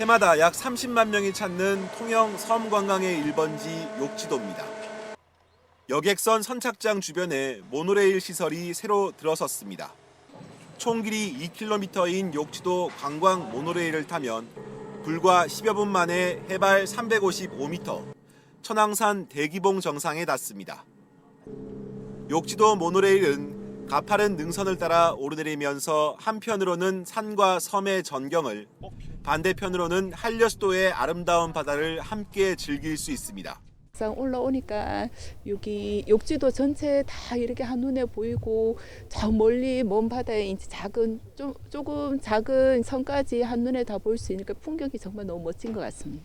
해마다 약 30만 명이 찾는 통영 섬 관광의 1번지 욕지도입니다. 여객선 선착장 주변에 모노레일 시설이 새로 들어섰습니다. 총 길이 2km인 욕지도 관광 모노레일을 타면 불과 10여 분 만에 해발 355m, 천왕산 대기봉 정상에 닿습니다. 욕지도 모노레일은 가파른 능선을 따라 오르내리면서 한편으로는 산과 섬의 전경을 반대편으로는 한려수도의 아름다운 바다를 함께 즐길 수 있습니다. 막상 올라오니까 여기 욕지도 전체 다 이렇게 한눈에 보이고 저 멀리 먼 바다에 이제 작은 좀 조금 작은 섬까지 한눈에 다 볼 수 있으니까 풍경이 정말 너무 멋진 것 같습니다.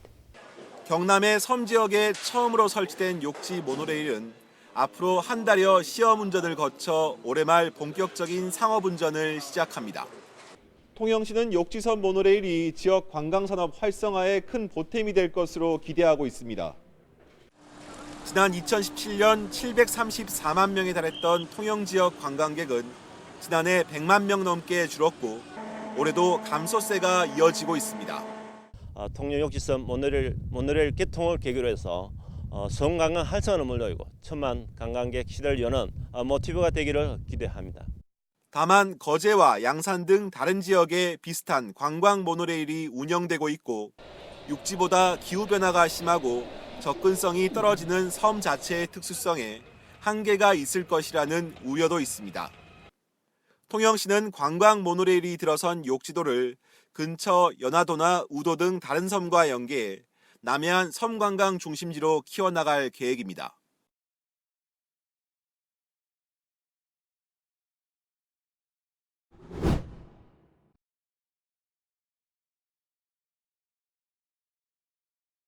경남의 섬 지역에 처음으로 설치된 욕지 모노레일은 앞으로 한 달여 시험 운전을 거쳐 올해 말 본격적인 상업 운전을 시작합니다. 통영시는 욕지선 모노레일이 지역 관광 산업 활성화에 큰 보탬이 될 것으로 기대하고 있습니다. 지난 2017년 734만 명에 달했던 통영 지역 관광객은 지난해 100만 명 넘게 줄었고 올해도 감소세가 이어지고 있습니다. 어, 통영 욕지선 모노레일, 모노레일 개통을 계기로 해서 어, 섬 관광 활성화를 물려이고 천만 관광객 시대를 여는 어, 모티브가 되기를 기대합니다. 다만 거제와 양산 등 다른 지역에 비슷한 관광 모노레일이 운영되고 있고 육지보다 기후 변화가 심하고 접근성이 떨어지는 섬 자체의 특수성에 한계가 있을 것이라는 우려도 있습니다. 통영시는 관광 모노레일이 들어선 욕지도를 근처 연화도나 우도 등 다른 섬과 연계해 남해안 섬 관광 중심지로 키워나갈 계획입니다.